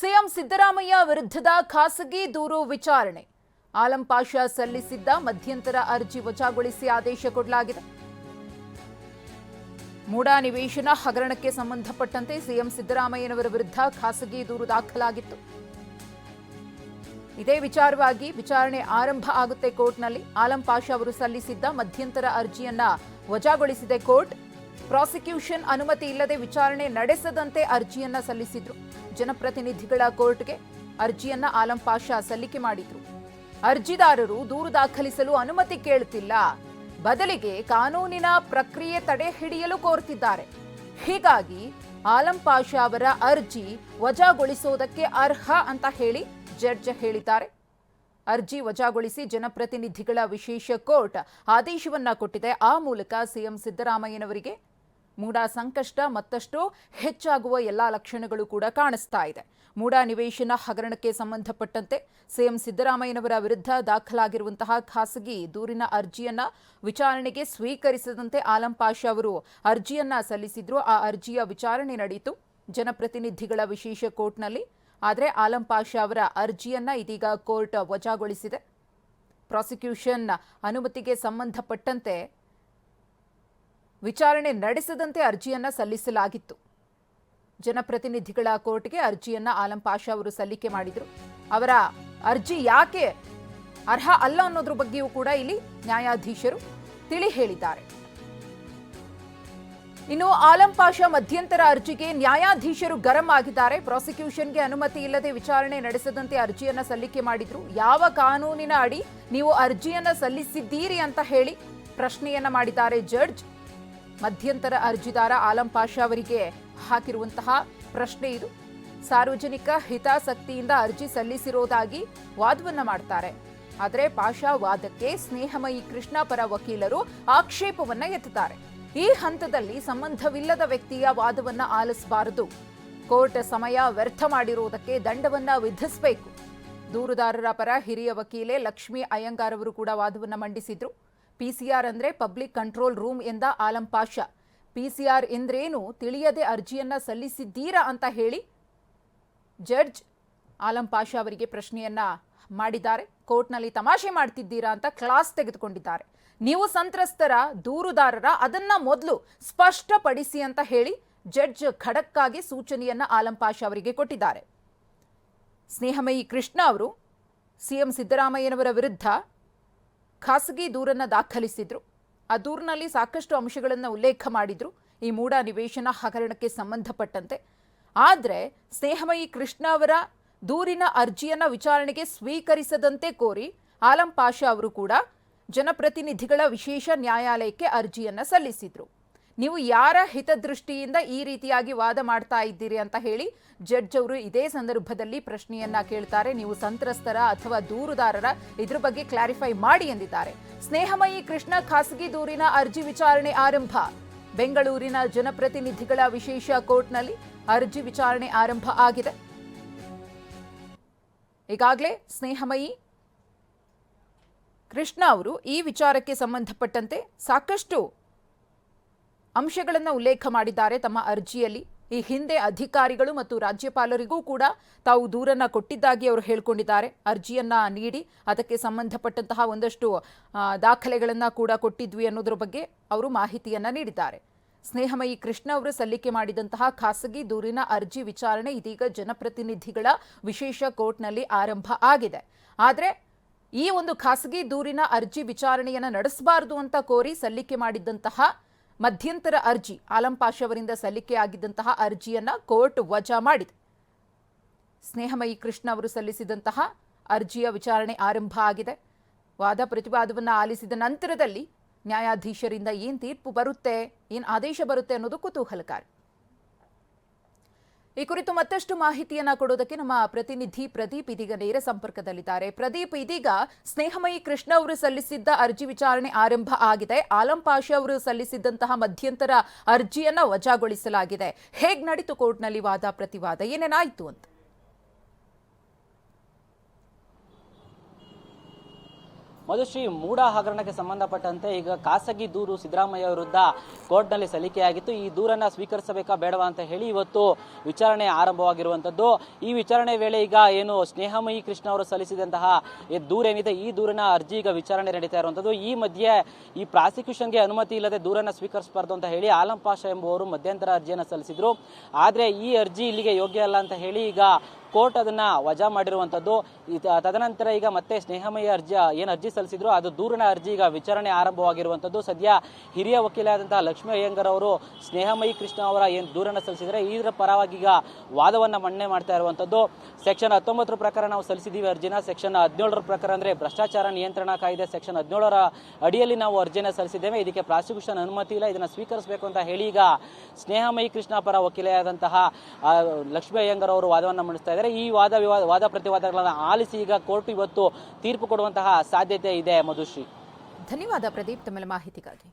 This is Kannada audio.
ಸಿಎಂ ಸಿದ್ದರಾಮಯ್ಯ ವಿರುದ್ಧದ ಖಾಸಗಿ ದೂರು ವಿಚಾರಣೆ. ಆಲಂ ಪಾಷಾ ಸಲ್ಲಿಸಿದ್ದ ಮಧ್ಯಂತರ ಅರ್ಜಿ ವಜಾಗೊಳಿಸಿ ಆದೇಶ ಕೊಡಲಾಗಿದೆ. ಮೂಡಾ ನಿವೇಶನ ಹಗರಣಕ್ಕೆ ಸಂಬಂಧಪಟ್ಟಂತೆ ಸಿಎಂ ಸಿದ್ದರಾಮಯ್ಯನವರ ವಿರುದ್ಧ ಖಾಸಗಿ ದೂರು ದಾಖಲಾಗಿತ್ತು. ಇದೇ ವಿಚಾರವಾಗಿ ವಿಚಾರಣೆ ಆರಂಭ ಆಗುತ್ತೆ ಕೋರ್ಟ್ನಲ್ಲಿ. ಆಲಂ ಪಾಷಾ ಅವರು ಸಲ್ಲಿಸಿದ್ದ ಮಧ್ಯಂತರ ಅರ್ಜಿಯನ್ನ ವಜಾಗೊಳಿಸಿದೆ ಕೋರ್ಟ್. ಪ್ರಾಸಿಕ್ಯೂಷನ್ ಅನುಮತಿ ಇಲ್ಲದೆ ವಿಚಾರಣೆ ನಡೆಸದಂತೆ ಅರ್ಜಿಯನ್ನ ಸಲ್ಲಿಸಿದ್ರು. ಜನಪ್ರತಿನಿಧಿಗಳ ಕೋರ್ಟ್ಗೆ ಅರ್ಜಿಯನ್ನ ಆಲಂ ಪಾಷಾ ಸಲ್ಲಿಕೆ ಮಾಡಿದ್ರು. ಅರ್ಜಿದಾರರು ದೂರು ದಾಖಲಿಸಲು ಅನುಮತಿ ಕೇಳುತ್ತಿಲ್ಲ. ಬದಲಿಗೆ ಕಾನೂನಿನ ಪ್ರಕ್ರಿಯೆ ತಡೆ ಹಿಡಿಯಲು ಕೋರ್ತಿದ್ದಾರೆ. ಹೀಗಾಗಿ ಆಲಂ ಪಾಷಾ ಅವರ ಅರ್ಜಿ ವಜಾಗೊಳಿಸೋದಕ್ಕೆ ಅರ್ಹ ಅಂತ ಹೇಳಿ ಜಡ್ಜ್ ಹೇಳಿದ್ದಾರೆ. ಅರ್ಜಿ ವಜಾಗೊಳಿಸಿ ಜನಪ್ರತಿನಿಧಿಗಳ ವಿಶೇಷ ಕೋರ್ಟ್ ಆದೇಶವನ್ನ ಕೊಟ್ಟಿದೆ. ಆ ಮೂಲಕ ಸಿಎಂ ಸಿದ್ದರಾಮಯ್ಯನವರಿಗೆ ಮೂಡಾ ಸಂಕಷ್ಟ ಮತ್ತಷ್ಟು ಹೆಚ್ಚಾಗುವ ಎಲ್ಲ ಲಕ್ಷಣಗಳು ಕೂಡ ಕಾಣಿಸ್ತಾ ಇದೆ. ಮೂಡ ನಿವೇಶನ ಹಗರಣಕ್ಕೆ ಸಂಬಂಧಪಟ್ಟಂತೆ ಸಿಎಂ ಸಿದ್ದರಾಮಯ್ಯನವರ ವಿರುದ್ಧ ದಾಖಲಾಗಿರುವಂತಹ ಖಾಸಗಿ ದೂರಿನ ಅರ್ಜಿಯನ್ನ ವಿಚಾರಣೆಗೆ ಸ್ವೀಕರಿಸದಂತೆ ಆಲಂ ಪಾಷಾ ಅವರು ಅರ್ಜಿಯನ್ನ ಸಲ್ಲಿಸಿದ್ರು. ಆ ಅರ್ಜಿಯ ವಿಚಾರಣೆ ನಡೆಯಿತು ಜನಪ್ರತಿನಿಧಿಗಳ ವಿಶೇಷ ಕೋರ್ಟ್ನಲ್ಲಿ. ಆದರೆ ಆಲಂ ಪಾಷಾ ಅವರ ಅರ್ಜಿಯನ್ನ ಇದೀಗ ಕೋರ್ಟ್ ವಜಾಗೊಳಿಸಿದೆ. ಪ್ರಾಸಿಕ್ಯೂಷನ್ ಅನುಮತಿಗೆ ಸಂಬಂಧಪಟ್ಟಂತೆ ವಿಚಾರಣೆ ನಡೆಸದಂತೆ ಅರ್ಜಿಯನ್ನ ಸಲ್ಲಿಸಲಾಗಿತ್ತು. ಜನಪ್ರತಿನಿಧಿಗಳ ಕೋರ್ಟ್ಗೆ ಅರ್ಜಿಯನ್ನ ಆಲಂ ಪಾಷಾ ಅವರು ಸಲ್ಲಿಕೆ ಮಾಡಿದ್ರು. ಅವರ ಅರ್ಜಿ ಯಾಕೆ ಅರ್ಹ ಅಲ್ಲ ಅನ್ನೋದ್ರ ಬಗ್ಗೆಯೂ ಕೂಡ ಇಲ್ಲಿ ನ್ಯಾಯಾಧೀಶರು ತಿಳಿ ಹೇಳಿದ್ದಾರೆ. ಇನ್ನು ಆಲಂ ಪಾಷಾ ಮಧ್ಯಂತರ ಅರ್ಜಿಗೆ ನ್ಯಾಯಾಧೀಶರು ಗರಂ ಆಗಿದ್ದಾರೆ. ಪ್ರಾಸಿಕ್ಯೂಷನ್ಗೆ ಅನುಮತಿ ಇಲ್ಲದೆ ವಿಚಾರಣೆ ನಡೆಸದಂತೆ ಅರ್ಜಿಯನ್ನ ಸಲ್ಲಿಕೆ ಮಾಡಿದ್ರು. ಯಾವ ಕಾನೂನಿನ ಅಡಿ ನೀವು ಅರ್ಜಿಯನ್ನ ಸಲ್ಲಿಸಿದ್ದೀರಿ ಅಂತ ಹೇಳಿ ಪ್ರಶ್ನೆಯನ್ನ ಮಾಡಿದ್ದಾರೆ ಜಡ್ಜ್. ಮಧ್ಯಂತರ ಅರ್ಜಿದಾರ ಆಲಂ ಪಾಷಾ ಅವರಿಗೆ ಹಾಕಿರುವಂತಹ ಪ್ರಶ್ನೆ ಇದು. ಸಾರ್ವಜನಿಕ ಹಿತಾಸಕ್ತಿಯಿಂದ ಅರ್ಜಿ ಸಲ್ಲಿಸಿರೋದಾಗಿ ವಾದವನ್ನ ಮಾಡ್ತಾರೆ. ಆದರೆ ಪಾಷಾ ವಾದಕ್ಕೆ ಸ್ನೇಹಮಯಿ ಕೃಷ್ಣ ಪರ ವಕೀಲರು ಆಕ್ಷೇಪವನ್ನ ಎತ್ತುತ್ತಾರೆ. ಈ ಹಂತದಲ್ಲಿ ಸಂಬಂಧವಿಲ್ಲದ ವ್ಯಕ್ತಿಯ ವಾದವನ್ನ ಆಲಿಸಬಾರದು. ಕೋರ್ಟ್ ಸಮಯ ವ್ಯರ್ಥ ಮಾಡಿರುವುದಕ್ಕೆ ದಂಡವನ್ನ ವಿಧಿಸಬೇಕು. ದೂರುದಾರರ ಪರ ಹಿರಿಯ ವಕೀಲೆ ಲಕ್ಷ್ಮೀ ಅಯ್ಯಂಗಾರ್ ಅವರು ಕೂಡ ವಾದವನ್ನ ಮಂಡಿಸಿದ್ರು. ಪಿಸಿಆರ್ ಅಂದ್ರೆ ಪಬ್ಲಿಕ್ ಕಂಟ್ರೋಲ್ ರೂಮ್ ಎಂದ ಆಲಂ ಪಾಷಾ. ಪಿಸಿಆರ್ ಎಂದ್ರೇನು? ತಿಳಿಯದೆ ಅರ್ಜಿಯನ್ನ ಸಲ್ಲಿಸಿದ್ದೀರಾ ಅಂತ ಹೇಳಿ ಜಡ್ಜ್ ಆಲಂ ಪಾಷಾ ಅವರಿಗೆ ಪ್ರಶ್ನೆಯನ್ನ ಮಾಡಿದ್ದಾರೆ. ಕೋರ್ಟ್ನಲ್ಲಿ ತಮಾಷೆ ಮಾಡ್ತಿದ್ದೀರಾ ಅಂತ ಕ್ಲಾಸ್ ತೆಗೆದುಕೊಂಡಿದ್ದಾರೆ. ನೀವು ಸಂತ್ರಸ್ತರ, ದೂರುದಾರರ ಅದನ್ನ ಮೊದಲು ಸ್ಪಷ್ಟಪಡಿಸಿ ಅಂತ ಹೇಳಿ ಜಡ್ಜ್ ಖಡಕ್ಕಾಗಿ ಸೂಚನೆಯನ್ನ ಆಲಂ ಪಾಷಾ ಅವರಿಗೆ ಕೊಟ್ಟಿದ್ದಾರೆ. ಸ್ನೇಹಮಯಿ ಕೃಷ್ಣ ಅವರು ಸಿಎಂ ಸಿದ್ದರಾಮಯ್ಯನವರ ವಿರುದ್ಧ ಖಾಸಗಿ ದೂರನ್ನ ದಾಖಲಿಸಿದ್ರು. ಆ ದೂರಿನಲ್ಲಿ ಸಾಕಷ್ಟು ಅಂಶಗಳನ್ನು ಉಲ್ಲೇಖ ಮಾಡಿದ್ರು. ಈ ಮೂಡ ನಿವೇಶನ ಹಗರಣಕ್ಕೆ ಸಂಬಂಧಪಟ್ಟಂತೆ. ಆದರೆ ಸ್ನೇಹಮಯಿ ಕೃಷ್ಣ ಅವರ ದೂರಿನ ಅರ್ಜಿಯನ್ನ ವಿಚಾರಣೆಗೆ ಸ್ವೀಕರಿಸದಂತೆ ಕೋರಿ ಆಲಂ ಪಾಷಾ ಅವರು ಕೂಡ ಜನಪ್ರತಿನಿಧಿಗಳ ವಿಶೇಷ ನ್ಯಾಯಾಲಯಕ್ಕೆ ಅರ್ಜಿಯನ್ನ ಸಲ್ಲಿಸಿದ್ರು. ನೀವು ಯಾರ ಹಿತದೃಷ್ಟಿಯಿಂದ ಈ ರೀತಿಯಾಗಿ ವಾದ ಮಾಡ್ತಾ ಇದ್ದೀರಿ ಅಂತ ಹೇಳಿ ಜಡ್ಜ್ ಅವರು ಇದೇ ಸಂದರ್ಭದಲ್ಲಿ ಪ್ರಶ್ನೆಯನ್ನ ಕೇಳ್ತಾರೆ. ನೀವು ಸಂತ್ರಸ್ತರ ಅಥವಾ ದೂರುದಾರರ ಇದ್ರ ಬಗ್ಗೆ ಕ್ಲಾರಿಫೈ ಮಾಡಿ ಎಂದಿದ್ದಾರೆ. ಸ್ನೇಹಮಯಿ ಕೃಷ್ಣ ಖಾಸಗಿ ದೂರಿನ ಅರ್ಜಿ ವಿಚಾರಣೆ ಆರಂಭ. ಬೆಂಗಳೂರಿನ ಜನಪ್ರತಿನಿಧಿಗಳ ವಿಶೇಷ ಕೋರ್ಟ್ನಲ್ಲಿ ಅರ್ಜಿ ವಿಚಾರಣೆ ಆರಂಭ ಆಗಿದೆ. ಈಗಾಗಲೇ ಸ್ನೇಹಮಯಿ ಕೃಷ್ಣ ಅವರು ಈ ವಿಚಾರಕ್ಕೆ ಸಂಬಂಧಪಟ್ಟಂತೆ ಸಾಕಷ್ಟು ಅಂಶಗಳನ್ನು ಉಲ್ಲೇಖ ಮಾಡಿದ್ದಾರೆ. ತಮ್ಮ ಅರ್ಜಿಯಲ್ಲಿ ಈ ಹಿಂದೆ ಅಧಿಕಾರಿಗಳು ಮತ್ತು ರಾಜ್ಯಪಾಲರಿಗೂ ಕೂಡ ತಾವು ದೂರನ್ನ ಕೊಟ್ಟಿದ್ದಾಗಿ ಅವರು ಹೇಳ್ಕೊಂಡಿದ್ದಾರೆ. ಅರ್ಜಿಯನ್ನು ನೀಡಿ ಅದಕ್ಕೆ ಸಂಬಂಧಪಟ್ಟಂತಹ ಒಂದಷ್ಟು ದಾಖಲೆಗಳನ್ನು ಕೂಡ ಕೊಟ್ಟಿದ್ವಿ ಅನ್ನೋದ್ರ ಬಗ್ಗೆ ಅವರು ಮಾಹಿತಿಯನ್ನು ನೀಡಿದ್ದಾರೆ. ಸ್ನೇಹಮಯಿ ಕೃಷ್ಣ ಅವರು ಸಲ್ಲಿಕೆ ಮಾಡಿದಂತಹ ಖಾಸಗಿ ದೂರಿನ ಅರ್ಜಿ ವಿಚಾರಣೆ ಇದೀಗ ಜನಪ್ರತಿನಿಧಿಗಳ ವಿಶೇಷ ಕೋರ್ಟ್ನಲ್ಲಿ ಆರಂಭ ಆಗಿದೆ. ಆದರೆ ಈ ಒಂದು ಖಾಸಗಿ ದೂರಿನ ಅರ್ಜಿ ವಿಚಾರಣೆಯನ್ನು ನಡೆಸಬಾರದು ಅಂತ ಕೋರಿ ಸಲ್ಲಿಕೆ ಮಾಡಿದ್ದಂತಹ ಮಧ್ಯಂತರ ಅರ್ಜಿ ಆಲಂ ಪಾಷ ಅವರಿಂದ ಸಲ್ಲಿಕೆಯಾಗಿದ್ದಂತಹ ಅರ್ಜಿಯನ್ನ ಕೋರ್ಟ್ ವಜಾ ಮಾಡಿದೆ. ಸ್ನೇಹಮಯಿ ಕೃಷ್ಣ ಅವರು ಸಲ್ಲಿಸಿದಂತಹ ಅರ್ಜಿಯ ವಿಚಾರಣೆ ಆರಂಭ ಆಗಿದೆ. ವಾದ ಪ್ರತಿವಾದವನ್ನು ಆಲಿಸಿದ ನಂತರದಲ್ಲಿ ನ್ಯಾಯಾಧೀಶರಿಂದ ಏನ್ ತೀರ್ಪು ಬರುತ್ತೆ, ಏನ್ ಆದೇಶ ಬರುತ್ತೆ ಅನ್ನೋದು ಕುತೂಹಲಕಾರಿ. ಈ ಕುರಿತು ಮತ್ತಷ್ಟು ಮಾಹಿತಿಯನ್ನ ಕೊಡೋದಕ್ಕೆ ನಮ್ಮ ಪ್ರತಿನಿಧಿ ಪ್ರದೀಪ್ ಇದೀಗ ನೇರ ಸಂಪರ್ಕದಲ್ಲಿದ್ದಾರೆ. ಪ್ರದೀಪ್, ಇದೀಗ ಸ್ನೇಹಮಯಿ ಕೃಷ್ಣ ಅವರು ಸಲ್ಲಿಸಿದ್ದ ಅರ್ಜಿ ವಿಚಾರಣೆ ಆರಂಭ ಆಗಿದೆ. ಆಲಂ ಪಾಷಾ ಅವರು ಸಲ್ಲಿಸಿದ್ದಂತಹ ಮಧ್ಯಂತರ ಅರ್ಜಿಯನ್ನ ವಜಾಗೊಳಿಸಲಾಗಿದೆ. ಹೇಗ್ ನಡೀತು ಕೋರ್ಟ್ನಲ್ಲಿ ವಾದ ಪ್ರತಿವಾದ? ಏನೇನಾಯ್ತು ಅಂತ. ಮಧುಶ್ರೀ ಮೂಡ ಹಗರಣಕ್ಕೆ ಸಂಬಂಧಪಟ್ಟಂತೆ ಈಗ ಖಾಸಗಿ ದೂರು ಸಿದ್ದರಾಮಯ್ಯ ವಿರುದ್ಧ ಕೋರ್ಟ್ನಲ್ಲಿ ಸಲ್ಲಿಕೆಯಾಗಿತ್ತು. ಈ ದೂರನ್ನ ಸ್ವೀಕರಿಸಬೇಕಾ ಬೇಡವಾ ಅಂತ ಹೇಳಿ ಇವತ್ತು ವಿಚಾರಣೆ ಆರಂಭವಾಗಿರುವಂಥದ್ದು. ಈ ವಿಚಾರಣೆ ವೇಳೆ ಈಗ ಏನು ಸ್ನೇಹಮಯಿ ಕೃಷ್ಣ ಅವರು ಸಲ್ಲಿಸಿದಂತಹ ದೂರೇನಿದೆ ಈ ದೂರಿನ ಅರ್ಜಿ ಈಗ ವಿಚಾರಣೆ ನಡೀತಾ ಇರುವಂಥದ್ದು. ಈ ಮಧ್ಯೆ ಈ ಪ್ರಾಸಿಕ್ಯೂಷನ್ಗೆ ಅನುಮತಿ ಇಲ್ಲದೆ ದೂರನ್ನ ಸ್ವೀಕರಿಸಬಾರ್ದು ಅಂತ ಹೇಳಿ ಆಲಂ ಪಾಷಾ ಎಂಬುವರು ಮಧ್ಯಂತರ ಅರ್ಜಿಯನ್ನು ಸಲ್ಲಿಸಿದ್ರು. ಆದರೆ ಈ ಅರ್ಜಿ ಇಲ್ಲಿಗೆ ಯೋಗ್ಯ ಅಲ್ಲ ಅಂತ ಹೇಳಿ ಈಗ ಕೋರ್ಟ್ ಅದನ್ನ ವಜಾ ಮಾಡಿರುವಂತದ್ದು. ಈ ತದನಂತರ ಈಗ ಮತ್ತೆ ಸ್ನೇಹಮಯ ಅರ್ಜಿ, ಏನು ಅರ್ಜಿ ಸಲ್ಲಿಸಿದ್ರು ಅದು ದೂರಿನ ಅರ್ಜಿ ಈಗ ವಿಚಾರಣೆ ಆರಂಭವಾಗಿರುವಂತದ್ದು. ಸದ್ಯ ಹಿರಿಯ ವಕೀಲರಾದಂತಹ ಲಕ್ಷ್ಮೀ ಅಯ್ಯಂಗರ್ ಅವರು ಸ್ನೇಹಮಯಿ ಕೃಷ್ಣ ಅವರ ಏನು ದೂರನ್ನ ಸಲ್ಲಿಸಿದ್ರೆ ಇದರ ಪರವಾಗಿ ಈಗ ವಾದವನ್ನ ಮನ್ನಣೆ ಮಾಡ್ತಾ ಇರುವಂತದ್ದು. ಸೆಕ್ಷನ್ ಹತ್ತೊಂಬತ್ತರ ಪ್ರಕಾರ ನಾವು ಸಲ್ಲಿಸಿದೀವಿ ಅರ್ಜಿನ. ಸೆಕ್ಷನ್ ಹದಿನೇಳರ ಪ್ರಕಾರ ಅಂದ್ರೆ ಭ್ರಷ್ಟಾಚಾರ ನಿಯಂತ್ರಣ ಕಾಯ್ದೆ ಸೆಕ್ಷನ್ ಹದಿನೇಳರ ಅಡಿಯಲ್ಲಿ ನಾವು ಅರ್ಜಿನ ಸಲ್ಲಿಸಿದ್ದೇವೆ. ಇದಕ್ಕೆ ಪ್ರಾಸಿಕ್ಯೂಷನ್ ಅನುಮತಿ ಇಲ್ಲ. ಇದನ್ನ ಸ್ವೀಕರಿಸಬೇಕು ಅಂತ ಹೇಳಿ ಈಗ ಸ್ನೇಹಮಯಿ ಕೃಷ್ಣ ಪರ ವಕೀಲೆಯಾದಂತಹ ಲಕ್ಷ್ಮೀ ಅಯ್ಯಂಗರ್ ಅವರು ವಾದವನ್ನ ಮಂಡಿಸ್ತಾ ಇದ್ದಾರೆ ಈ ವಾದ ವಿವಾದ ವಾದ ಪ್ರತಿವಾದಗಳನ್ನು ಆಲಿಸಿ ಈಗ ಕೋರ್ಟ್ ಇವತ್ತು ತೀರ್ಪು ಕೊಡುವಂತಹ ಸಾಧ್ಯತೆ ಇದೆ, ಮಧುಶ್ರೀ. ಧನ್ಯವಾದ ಪ್ರದೀಪ್, ತಮ್ಮೆಲ್ಲ ಮಾಹಿತಿಗಾಗಿ.